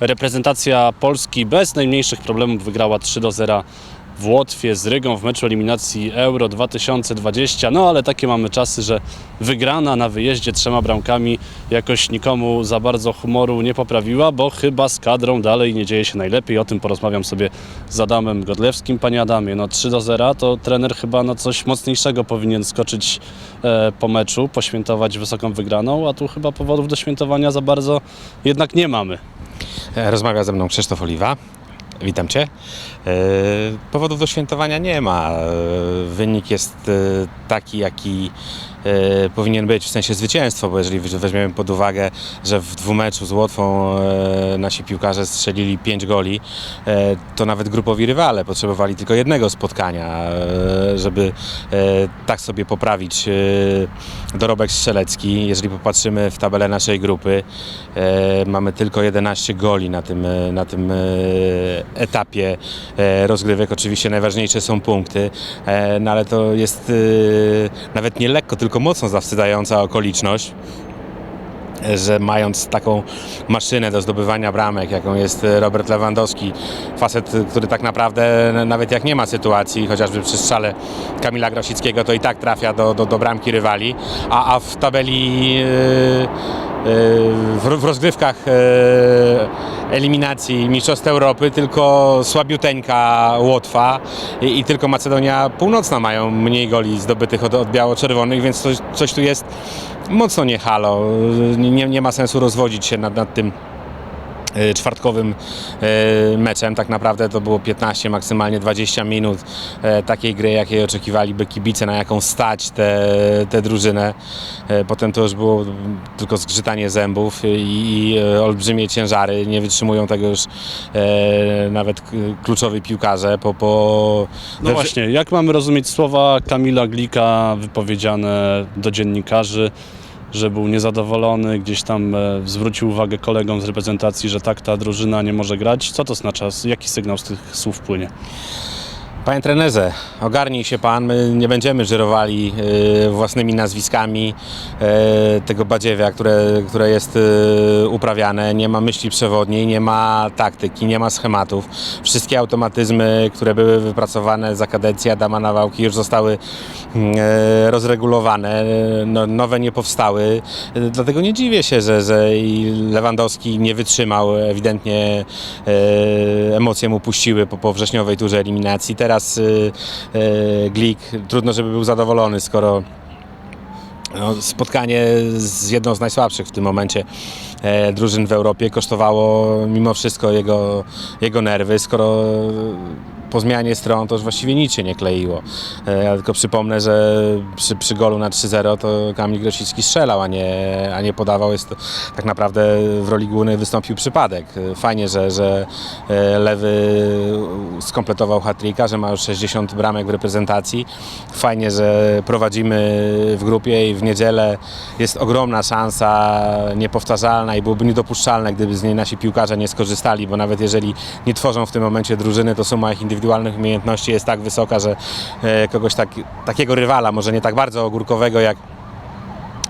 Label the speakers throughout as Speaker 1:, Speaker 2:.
Speaker 1: Reprezentacja Polski bez najmniejszych problemów wygrała 3 do 0 w Łotwie z Rygą w meczu eliminacji Euro 2020. No ale takie mamy czasy, że wygrana na wyjeździe trzema bramkami jakoś nikomu za bardzo humoru nie poprawiła, bo chyba z kadrą dalej nie dzieje się najlepiej. O tym porozmawiam sobie z Adamem Godlewskim. Panie Adamie, no 3 do 0 to trener chyba na coś mocniejszego powinien skoczyć e, po meczu, poświętować wysoką wygraną, a tu chyba powodów do świętowania za bardzo jednak nie mamy.
Speaker 2: E, Rozmawia ze mną Krzysztof Oliwa. Witam Cię. E, Powodów do świętowania nie ma. E, Wynik jest e, taki, jaki powinien być, w sensie zwycięstwo, bo jeżeli weźmiemy pod uwagę, że w dwumeczu z Łotwą nasi piłkarze strzelili 5 goli, to nawet grupowi rywale potrzebowali tylko jednego spotkania, żeby tak sobie poprawić dorobek strzelecki. Jeżeli popatrzymy w tabelę naszej grupy, mamy tylko 11 goli na tym, na tym etapie e, rozgrywek. Oczywiście najważniejsze są punkty, e, no ale to jest e, nawet nie lekko, tylko mocno zawstydzająca okoliczność że mając taką maszynę do zdobywania bramek, jaką jest Robert Lewandowski, facet, który tak naprawdę nawet jak nie ma sytuacji, chociażby przy strzale Kamila Grosickiego, to i tak trafia do, do, do bramki rywali, a, a w tabeli w, rozgrywkach yy, eliminacji Mistrzostw Europy tylko słabiuteńka Łotwa i, tylko Macedonia Północna mają mniej goli zdobytych od, biało-czerwonych, więc coś, coś tu jest mocno nie halo. Nie, nie ma sensu rozwodzić się nad, nad tym e, czwartkowym e, meczem. Tak naprawdę to było 15, maksymalnie 20 minut e, takiej gry, jakiej oczekiwaliby kibice, na jaką stać tę te drużynę. E, Potem to już było tylko zgrzytanie zębów i, i e, olbrzymie ciężary. Nie wytrzymują tego już e, nawet kluczowi piłkarze. Po, po
Speaker 1: No właśnie, jak mamy rozumieć słowa Kamila Glika wypowiedziane do dziennikarzy, że był niezadowolony, gdzieś tam e, zwrócił uwagę kolegom z reprezentacji, że tak ta drużyna nie może grać. Co to oznacza? Jaki sygnał z tych słów płynie?
Speaker 2: Panie trenerze, ogarnij się pan, my nie będziemy żyrowali y, własnymi nazwiskami y, tego badziewia, które, które jest y, uprawiane. Nie ma myśli przewodniej, nie ma taktyki, nie ma schematów. Wszystkie automatyzmy, które były wypracowane za kadencji Adama Nawałki już zostały y, rozregulowane, no, nowe nie powstały. Y, Dlatego nie dziwię się, że, że Lewandowski nie wytrzymał. Ewidentnie e, emocje mu puściły po, po wrześniowej turze eliminacji. Teraz y, e, Glik, trudno, żeby był zadowolony, skoro no, spotkanie z jedną z najsłabszych w tym momencie drużyn w Europie kosztowało mimo wszystko jego, jego nerwy, skoro po zmianie stron to już właściwie nic się nie kleiło. E, ja tylko przypomnę, że przy, przy golu na 3-0 to Kamil Grosicki strzelał, a nie, a nie podawał. Jest to tak naprawdę w roli głównej wystąpił przypadek. E, Fajnie, że, że e, lewy skompletował hat-tricka, że ma już 60 bramek w reprezentacji. Fajnie, że prowadzimy w grupie i w niedzielę jest ogromna szansa, niepowtarzalna i byłoby niedopuszczalne, gdyby z niej nasi piłkarze nie skorzystali, bo nawet jeżeli nie tworzą w tym momencie drużyny, to suma ich indywidualnych umiejętności jest tak wysoka, że e, kogoś tak, takiego rywala, może nie tak bardzo ogórkowego jak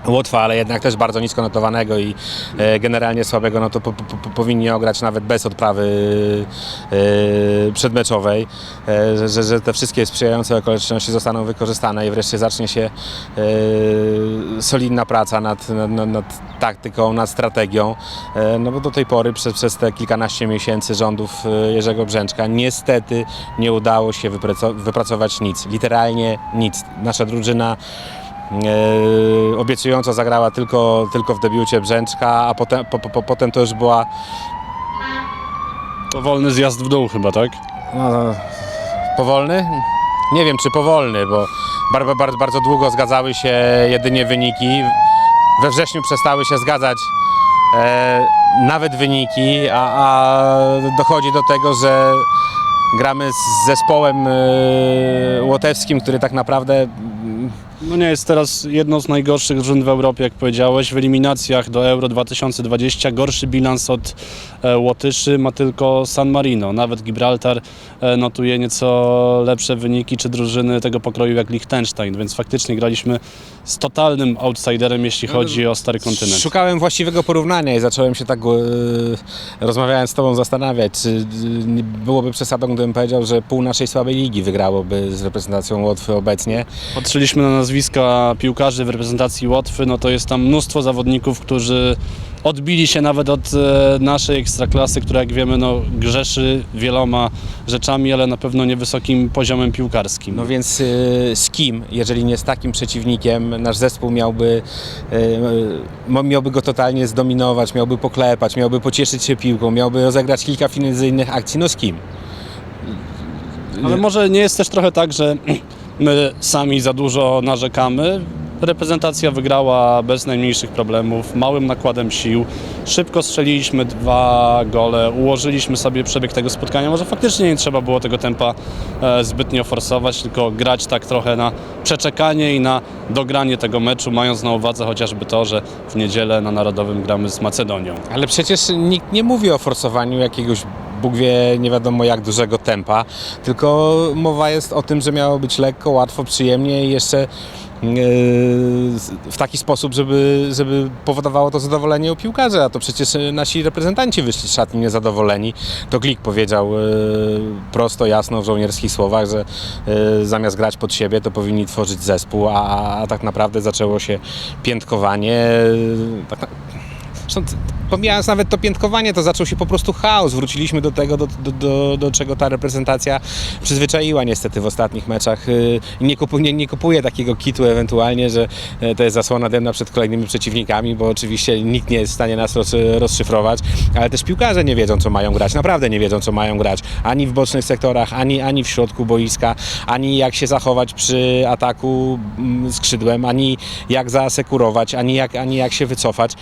Speaker 2: Łotwa, ale jednak też bardzo nisko notowanego i e, generalnie słabego, no to po, po, po, powinni ograć nawet bez odprawy e, przedmeczowej, e, że, że, te wszystkie sprzyjające okoliczności zostaną wykorzystane i wreszcie zacznie się solidna praca nad, nad, nad, taktyką, nad strategią, no bo do tej pory przez, przez te kilkanaście miesięcy rządów Jerzego Brzęczka niestety nie udało się wypraco- wypracować nic, literalnie nic. Nasza drużyna e, obiecująco zagrała tylko, tylko w debiucie Brzęczka, a potem, po, po, potem to już była
Speaker 1: Powolny zjazd w dół chyba, tak?
Speaker 2: no, powolny? Nie wiem czy powolny, bo bardzo, bardzo, bardzo długo zgadzały się jedynie wyniki. We wrześniu przestały się zgadzać e, nawet wyniki, a, a dochodzi do tego, że gramy z zespołem e, łotewskim, który tak naprawdę
Speaker 1: No nie jest teraz jedną z najgorszych drużyn w Europie, jak powiedziałeś. W eliminacjach do Euro 2020 gorszy bilans od e, Łotyszy ma tylko San Marino. Nawet Gibraltar e, notuje nieco lepsze wyniki, czy drużyny tego pokroju jak Liechtenstein, więc faktycznie graliśmy z totalnym outsiderem, jeśli chodzi o stary kontynent.
Speaker 2: Szukałem właściwego porównania i zacząłem się tak, e, rozmawiając z Tobą, zastanawiać, czy e, byłoby przesadą, gdybym powiedział, że pół naszej słabej ligi wygrałoby z reprezentacją Łotwy obecnie.
Speaker 1: Patrzyliśmy na nazwiska piłkarzy w reprezentacji Łotwy, no to jest tam mnóstwo zawodników, którzy odbili się nawet od e, naszej ekstraklasy, która jak wiemy no, grzeszy wieloma rzeczami, ale na pewno niewysokim poziomem piłkarskim.
Speaker 2: No więc y, z kim, jeżeli nie z takim przeciwnikiem, nasz zespół miałby, y, miałby go totalnie zdominować, miałby poklepać, miałby pocieszyć się piłką, miałby rozegrać kilka finezyjnych akcji, no z kim?
Speaker 1: Ale może nie jest też trochę tak, że my sami za dużo narzekamy. Reprezentacja wygrała bez najmniejszych problemów, małym nakładem sił. Szybko strzeliliśmy dwa gole, ułożyliśmy sobie przebieg tego spotkania. Może faktycznie nie trzeba było tego tempa e, zbytnio forsować, tylko grać tak trochę na przeczekanie i na dogranie tego meczu, mając na uwadze chociażby to, że w niedzielę na Narodowym gramy z Macedonią.
Speaker 2: Ale przecież nikt nie mówi o forsowaniu jakiegoś Bóg wie nie wiadomo jak dużego tempa, tylko mowa jest o tym, że miało być lekko, łatwo, przyjemnie i jeszcze yy, w taki sposób, żeby, żeby powodowało to zadowolenie u piłkarzy, a to przecież nasi reprezentanci wyszli z szatni niezadowoleni. To Klik powiedział yy, prosto, jasno w żołnierskich słowach, że zamiast grać pod siebie, to powinni tworzyć zespół, a, a tak naprawdę zaczęło się piętkowanie. Tak na... Pomijając nawet to piętkowanie, to zaczął się po prostu chaos. Wróciliśmy do tego, do, do, do, do czego ta reprezentacja przyzwyczaiła niestety w ostatnich meczach. Yy, Nie kupuję, nie, nie kupuję takiego kitu ewentualnie, że e, to jest zasłona dębna przed kolejnymi przeciwnikami, bo oczywiście nikt nie jest w stanie nas roz, rozszyfrować, ale też piłkarze nie wiedzą, co mają grać. Naprawdę nie wiedzą, co mają grać. Ani w bocznych sektorach, ani, ani w środku boiska, ani jak się zachować przy ataku mm, skrzydłem, ani jak zaasekurować, ani jak, ani jak się wycofać.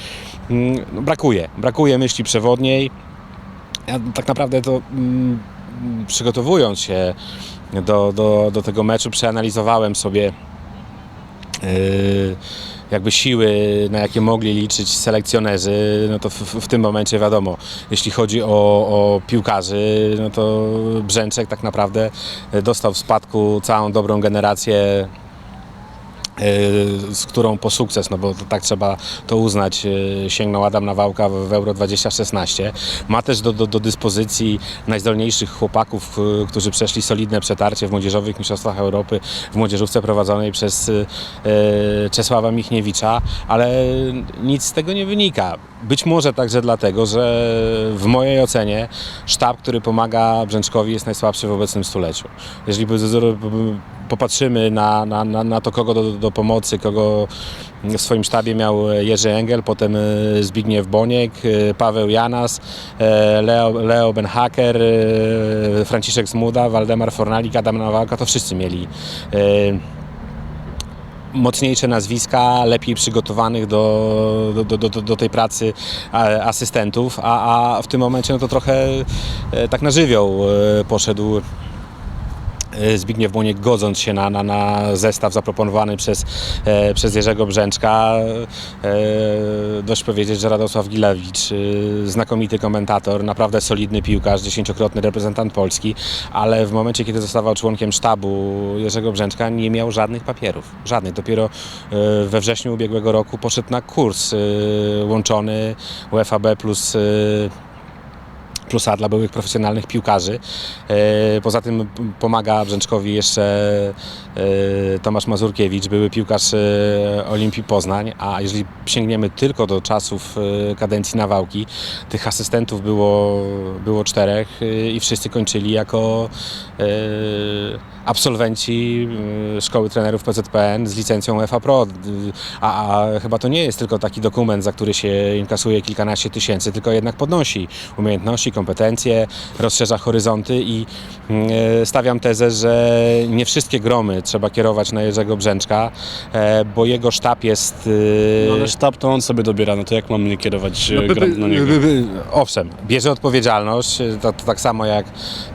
Speaker 2: No, brakuje, brakuje myśli przewodniej. Ja tak naprawdę to mm, przygotowując się do, do, do tego meczu, przeanalizowałem sobie yy, jakby siły, na jakie mogli liczyć selekcjonerzy, no to w, w tym momencie wiadomo, jeśli chodzi o, o piłkarzy, no to Brzęczek tak naprawdę dostał w spadku całą dobrą generację z którą po sukces, no bo tak trzeba to uznać, y, sięgnął Adam Nawałka w Euro 2016. Ma też do, do, do dyspozycji najzdolniejszych chłopaków, y, którzy przeszli solidne przetarcie w Młodzieżowych Mistrzostwach Europy, w młodzieżówce prowadzonej przez Czesława Michniewicza, ale nic z tego nie wynika. Być może także dlatego, że w mojej ocenie sztab, który pomaga Brzęczkowi jest najsłabszy w obecnym stuleciu. Jeżeli by- popatrzymy na, na, na, na to, kogo do, do pomocy, kogo w swoim sztabie miał Jerzy Engel, potem e, Zbigniew Boniek, e, Paweł Janas, e, Leo, Leo Benhaker, Franciszek Smuda, Waldemar Fornalik, Adam Nawałka, to wszyscy mieli mocniejsze nazwiska, lepiej przygotowanych do, do, do, do, tej pracy asystentów, a, a w tym momencie no to trochę tak na żywioł poszedł Zbigniew Boniek godząc się na, na, na zestaw zaproponowany przez, e, przez Jerzego Brzęczka. E, dość powiedzieć, że Radosław Gilewicz, e, znakomity komentator, naprawdę solidny piłkarz, dziesięciokrotny reprezentant Polski, ale w momencie, kiedy zostawał członkiem sztabu Jerzego Brzęczka, nie miał żadnych papierów. Żadnych. Dopiero e, we wrześniu ubiegłego roku poszedł na kurs e, łączony UFAB plus e, plusa dla byłych profesjonalnych piłkarzy. E, Poza tym pomaga Brzęczkowi jeszcze e, Tomasz Mazurkiewicz, były piłkarz e, Olimpii Poznań, a jeżeli sięgniemy tylko do czasów kadencji Nawałki, tych asystentów było, było czterech i wszyscy kończyli jako absolwenci Szkoły Trenerów PZPN z licencją UEFA Pro. A, a chyba to nie jest tylko taki dokument, za który się inkasuje kilkanaście tysięcy, tylko jednak podnosi umiejętności, kompetencje, kompetencje, rozszerza horyzonty i mm, e, stawiam tezę, że nie wszystkie gromy trzeba kierować na Jerzego Brzęczka, e, bo jego sztab jest... e,
Speaker 1: No ale sztab to on sobie dobiera, no to jak mam nie kierować
Speaker 2: no,
Speaker 1: grom na niego?
Speaker 2: Owszem, bierze odpowiedzialność, to, to tak samo jak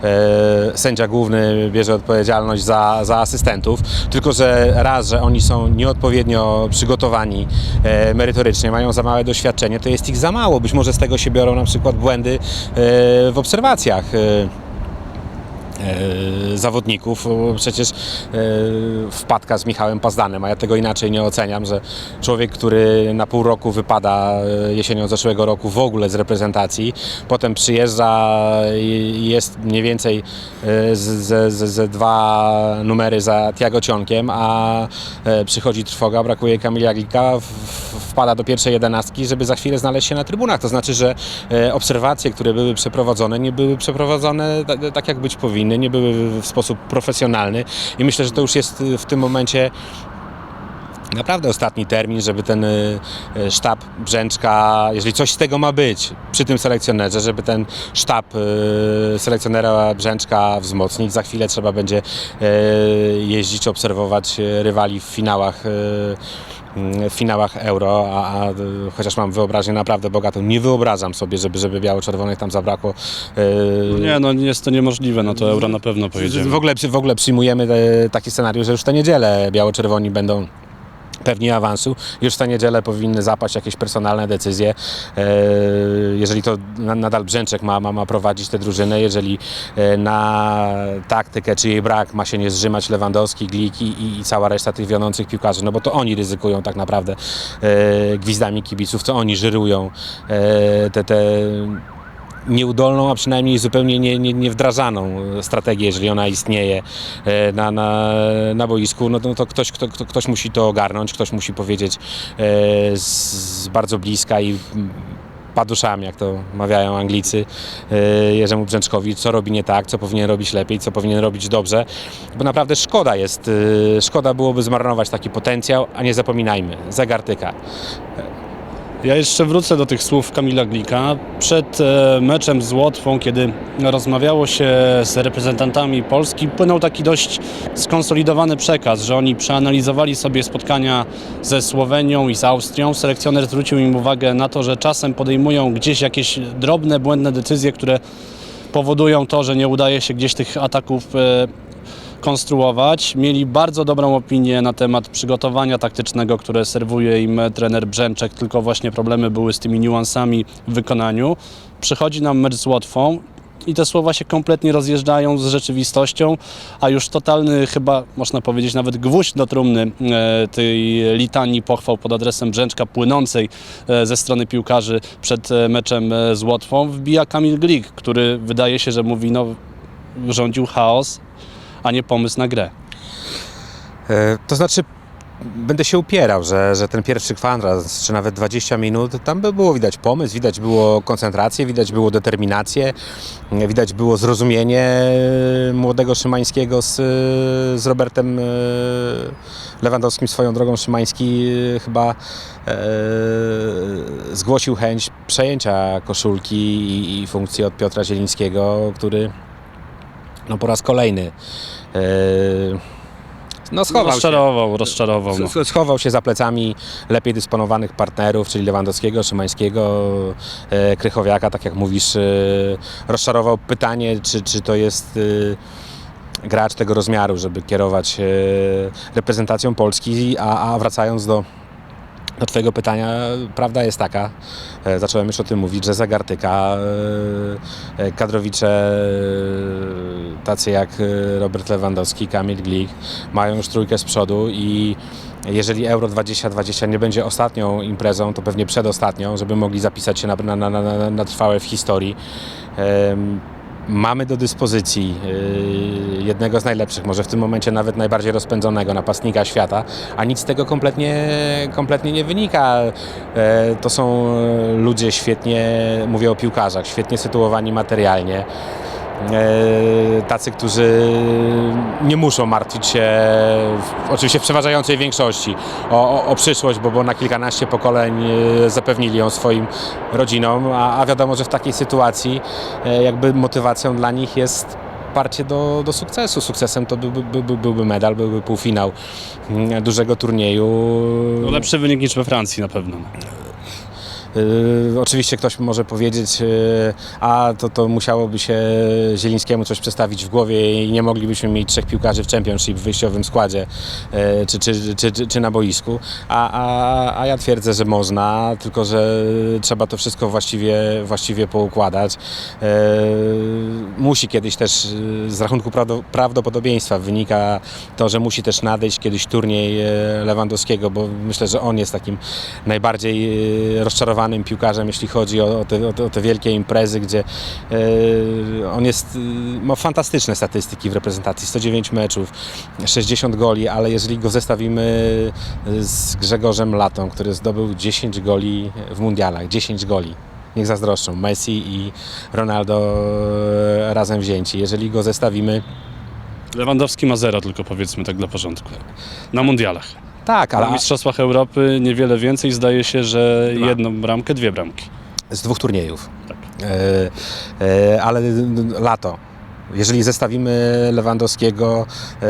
Speaker 2: e, sędzia główny bierze odpowiedzialność za, za asystentów, tylko że raz, że oni są nieodpowiednio przygotowani e, merytorycznie, mają za małe doświadczenie, to jest ich za mało. Być może z tego się biorą na przykład błędy w obserwacjach. E, zawodników. Przecież e, wpadka z Michałem Pazdanem, a ja tego inaczej nie oceniam, że człowiek, który na pół roku wypada e, jesienią zeszłego roku w ogóle z reprezentacji, potem przyjeżdża i jest mniej więcej ze, dwa numery za Tiago Cionkiem, a przychodzi trwoga, brakuje Kamilia Glika, wpada do pierwszej jedenastki, żeby za chwilę znaleźć się na trybunach. To znaczy, że obserwacje, które były przeprowadzone, nie były przeprowadzone tak, tak jak być powinny, nie były w sposób profesjonalny i myślę, że to już jest y, w tym momencie naprawdę ostatni termin, żeby ten y, y, sztab Brzęczka, jeżeli coś z tego ma być przy tym selekcjonerze, żeby ten sztab selekcjonera Brzęczka wzmocnić. Za chwilę trzeba będzie jeździć, obserwować rywali w finałach w finałach Euro, a, a y, chociaż mam wyobraźnię naprawdę bogatą, nie wyobrażam sobie, żeby, żeby biało-czerwonych tam zabrakło. y,
Speaker 1: Nie, no jest to niemożliwe, no to euro na pewno pojedziemy.
Speaker 2: w ogóle, w ogóle przyjmujemy e, taki scenariusz, że już tę niedzielę biało-czerwoni będą pewni awansu. Już w tę niedzielę powinny zapaść jakieś personalne decyzje. E, Jeżeli to na- nadal Brzęczek ma, ma, ma prowadzić tę drużynę, jeżeli e, na taktykę czy jej brak ma się nie zrzymać Lewandowski, Glik i, i, cała reszta tych wiodących piłkarzy, no bo to oni ryzykują tak naprawdę e, gwizdami kibiców, to oni żyrują te, te nieudolną, a przynajmniej zupełnie nie, nie, niewdrażaną strategię, jeżeli ona istnieje e, na, na, na boisku, no to, to ktoś, kto, kto, ktoś musi to ogarnąć, ktoś musi powiedzieć e, z, bardzo bliska i paduszami, jak to mawiają Anglicy, e, Jerzemu Brzęczkowi, co robi nie tak, co powinien robić lepiej, co powinien robić dobrze, bo naprawdę szkoda jest, szkoda byłoby zmarnować taki potencjał, a nie zapominajmy, zegar tyka.
Speaker 1: Ja jeszcze wrócę do tych słów Kamila Glika. Przed e, meczem z Łotwą, kiedy rozmawiało się z reprezentantami Polski, płynął taki dość skonsolidowany przekaz, że oni przeanalizowali sobie spotkania ze Słowenią i z Austrią. Selekcjoner zwrócił im uwagę na to, że czasem podejmują gdzieś jakieś drobne, błędne decyzje, które powodują to, że nie udaje się gdzieś tych ataków e, konstruować. Mieli bardzo dobrą opinię na temat przygotowania taktycznego, które serwuje im trener Brzęczek, tylko właśnie problemy były z tymi niuansami w wykonaniu. Przychodzi nam mecz z Łotwą i te słowa się kompletnie rozjeżdżają z rzeczywistością, a już totalny chyba, można powiedzieć, nawet gwóźdź do trumny e, tej litanii pochwał pod adresem Brzęczka płynącej e, ze strony piłkarzy przed e, meczem e, z Łotwą wbija Kamil Glik, który wydaje się, że mówi, no rządził chaos, a nie pomysł na grę.
Speaker 2: E, To znaczy, będę się upierał, że, że ten pierwszy kwadrans, czy nawet 20 minut, tam by było widać pomysł, widać było koncentrację, widać było determinację, e, widać było zrozumienie e, młodego Szymańskiego z, z Robertem e, Lewandowskim. Swoją drogą Szymański e, chyba e, zgłosił chęć przejęcia koszulki i, i funkcji od Piotra Zielińskiego, który no, po raz kolejny e, no, schował się.
Speaker 1: rozczarował, rozczarował. No.
Speaker 2: Schował się za plecami lepiej dysponowanych partnerów, czyli Lewandowskiego, Szymańskiego, e, Krychowiaka, tak jak mówisz, e, rozczarował pytanie, czy, czy to jest e, gracz tego rozmiaru, żeby kierować e, reprezentacją Polski, a, a wracając do, do Twojego pytania, prawda jest taka, e, zacząłem już o tym mówić, że zagartyka e, e, kadrowicze tacy jak Robert Lewandowski, Kamil Glik mają już trójkę z przodu i jeżeli Euro 2020 nie będzie ostatnią imprezą, to pewnie przedostatnią, żeby mogli zapisać się na, na, na, na trwałe w historii. Mamy do dyspozycji y, jednego z najlepszych, może w tym momencie nawet najbardziej rozpędzonego napastnika świata, a nic z tego kompletnie, kompletnie nie wynika. E, To są ludzie świetnie, mówię o piłkarzach, świetnie sytuowani materialnie. E, tacy, którzy nie muszą martwić się, w- oczywiście w przeważającej większości, o, o, o przyszłość, bo, bo na kilkanaście pokoleń e, zapewnili ją swoim rodzinom, a, a wiadomo, że w takiej sytuacji e, jakby motywacją dla nich jest parcie do, do sukcesu. Sukcesem to byłby, byłby, medal, byłby półfinał mm, dużego turnieju.
Speaker 1: No, lepszy wynik niż we Francji na pewno. No.
Speaker 2: Yy, oczywiście ktoś może powiedzieć, yy, a to, to musiałoby się Zielińskiemu coś przestawić w głowie i nie moglibyśmy mieć trzech piłkarzy w Championship w wyjściowym składzie yy, czy, czy, czy, czy, czy na boisku. A, a, a ja twierdzę, że można, tylko że trzeba to wszystko właściwie, właściwie poukładać. Yy, musi kiedyś też yy, z rachunku prawdo- prawdopodobieństwa wynika to, że musi też nadejść kiedyś turniej e, Lewandowskiego, bo myślę, że on jest takim najbardziej e, piłkarzem, jeśli chodzi o, o, te, o, o te wielkie imprezy, gdzie e, on jest, e, ma fantastyczne statystyki w reprezentacji, 109 meczów, 60 goli, ale jeżeli go zestawimy z Grzegorzem Latą, który zdobył 10 goli w mundialach, 10 goli, niech zazdroszczą, Messi i Ronaldo e, razem wzięci. Jeżeli go zestawimy
Speaker 1: Lewandowski ma zero, tylko powiedzmy tak dla porządku. Na mundialach.
Speaker 2: Tak,
Speaker 1: Na
Speaker 2: ale
Speaker 1: Mistrzostwach Europy niewiele więcej, zdaje się, że
Speaker 2: Dwa.
Speaker 1: jedną bramkę, dwie bramki.
Speaker 2: z dwóch turniejów.
Speaker 1: Tak.
Speaker 2: E, e, ale lato. Jeżeli zestawimy Lewandowskiego e,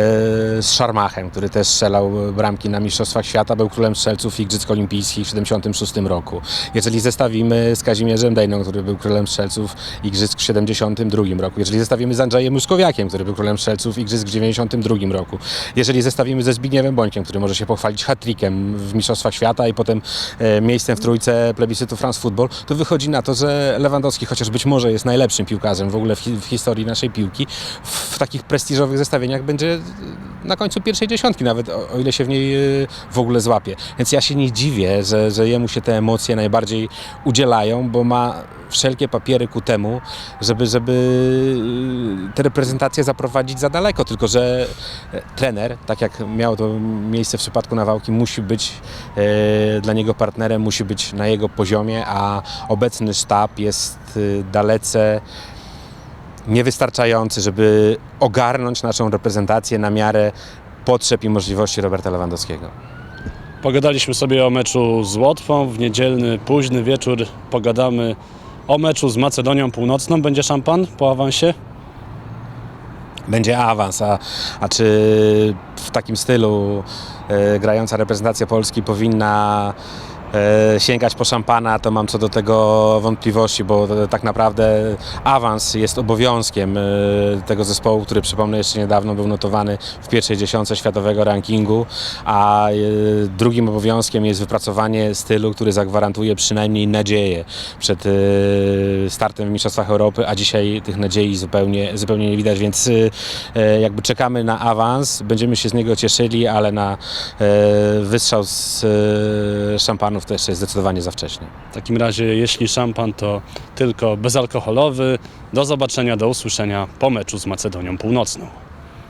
Speaker 2: z Szarmachem, który też strzelał bramki na Mistrzostwach Świata, był królem strzelców Igrzysk Olimpijskich w 1976 roku. Jeżeli zestawimy z Kazimierzem Dejną, który był królem strzelców Igrzysk w 1972 roku. Jeżeli zestawimy z Andrzejem Muszkowiakiem, który był królem strzelców Igrzysk w 1992 roku. Jeżeli zestawimy ze Zbigniewem Bońkiem, który może się pochwalić hat-trickiem w Mistrzostwach Świata i potem e, miejscem w trójce plebiscytu France Football, to wychodzi na to, że Lewandowski, chociaż być może jest najlepszym piłkarzem w ogóle w historii naszej piłki, w, w takich prestiżowych zestawieniach będzie na końcu pierwszej dziesiątki, nawet o, o ile się w niej e, w ogóle złapie. Więc ja się nie dziwię, że, że jemu się te emocje najbardziej udzielają, bo ma wszelkie papiery ku temu, żeby, żeby e, te reprezentacje zaprowadzić za daleko, tylko że e, trener, tak jak miało to miejsce w przypadku Nawałki, musi być e, dla niego partnerem, musi być na jego poziomie, a obecny sztab jest e, dalece niewystarczający, żeby ogarnąć naszą reprezentację na miarę potrzeb i możliwości Roberta Lewandowskiego.
Speaker 1: Pogadaliśmy sobie o meczu z Łotwą. W niedzielny, późny wieczór pogadamy o meczu z Macedonią Północną. Będzie szampan po awansie?
Speaker 2: będzie awans, a, a czy w takim stylu e, grająca reprezentacja Polski powinna sięgać po szampana, to mam co do tego wątpliwości, bo e, tak naprawdę awans jest obowiązkiem e, tego zespołu, który przypomnę jeszcze niedawno był notowany w pierwszej dziesiątce światowego rankingu, a e, drugim obowiązkiem jest wypracowanie stylu, który zagwarantuje przynajmniej nadzieję przed e, startem w Mistrzostwach Europy, a dzisiaj tych nadziei zupełnie, zupełnie nie widać, więc e, e, jakby czekamy na awans, będziemy się z niego cieszyli, ale na e, wystrzał z e, to jeszcze jest zdecydowanie za wcześnie.
Speaker 1: W takim razie, jeśli szampan, to tylko bezalkoholowy. Do zobaczenia, do usłyszenia po meczu z Macedonią Północną.